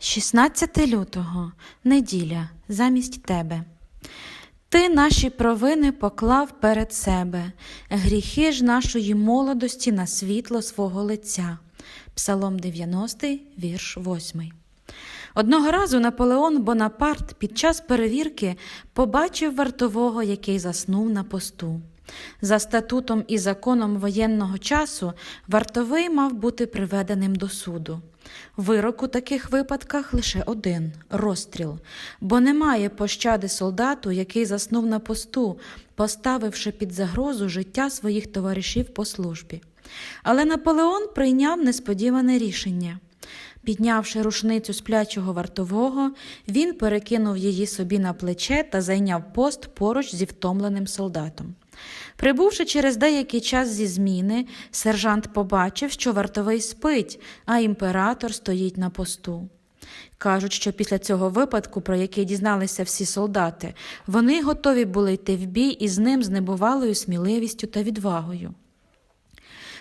16 лютого, неділя, замість тебе. Ти наші провини поклав перед себе, гріхи ж нашої молодості на світло свого лиця. Псалом 90, вірш 8. Одного разу Наполеон Бонапарт під час перевірки побачив вартового, який заснув на посту. За статутом і законом воєнного часу вартовий мав бути приведеним до суду. Вирок у таких випадках лише один розстріл, бо немає пощади солдату, який заснув на посту, поставивши під загрозу життя своїх товаришів по службі. Але Наполеон прийняв несподіване рішення. Піднявши рушницю сплячого вартового, він перекинув її собі на плече та зайняв пост поруч зі втомленим солдатом. Прибувши через деякий час зі зміни, сержант побачив, що вартовий спить, а імператор стоїть на посту. Кажуть, що після цього випадку, про який дізналися всі солдати, вони готові були йти в бій із ним з небувалою сміливістю та відвагою.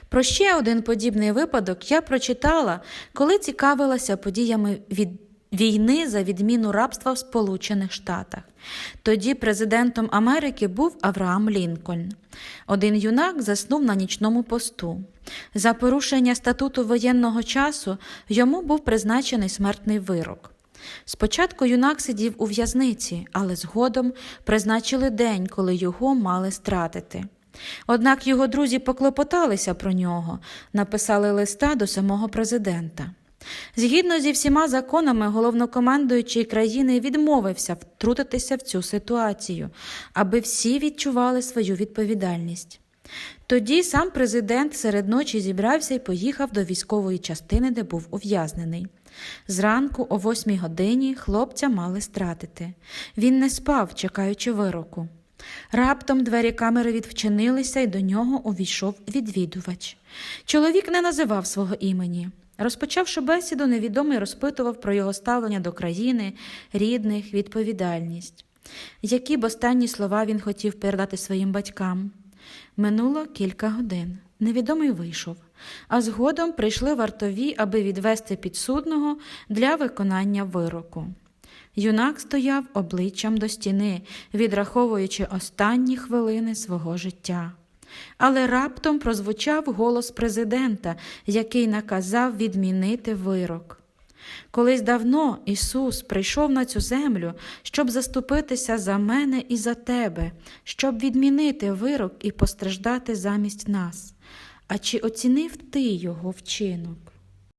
Про ще один подібний випадок я прочитала, коли цікавилася подіями від війни за відміну рабства в Сполучених Штатах. Тоді президентом Америки був Авраам Лінкольн. Один юнак заснув на нічному посту. За порушення статуту воєнного часу йому був призначений смертний вирок. Спочатку юнак сидів у в'язниці, але згодом призначили день, коли його мали стратити. Однак його друзі поклопоталися про нього, написали листа до самого президента. Згідно зі всіма законами, головнокомандуючий країни відмовився втрутитися в цю ситуацію, аби всі відчували свою відповідальність. Тоді сам президент серед ночі зібрався і поїхав до військової частини, де був ув'язнений. Зранку, о восьмій годині, хлопця мали стратити. Він не спав, чекаючи вироку. Раптом двері камери відчинилися, і до нього увійшов відвідувач. Чоловік не називав свого імені. Розпочавши бесіду, невідомий розпитував про його ставлення до країни, рідних, відповідальність. Які б останні слова він хотів передати своїм батькам? Минуло кілька годин. Невідомий вийшов, а згодом прийшли вартові, аби відвести підсудного для виконання вироку. Юнак стояв обличчям до стіни, відраховуючи останні хвилини свого життя. Але раптом прозвучав голос президента, який наказав відмінити вирок. Колись давно Ісус прийшов на цю землю, щоб заступитися за мене і за тебе, щоб відмінити вирок і постраждати замість нас. А чи оцінив ти його вчинок?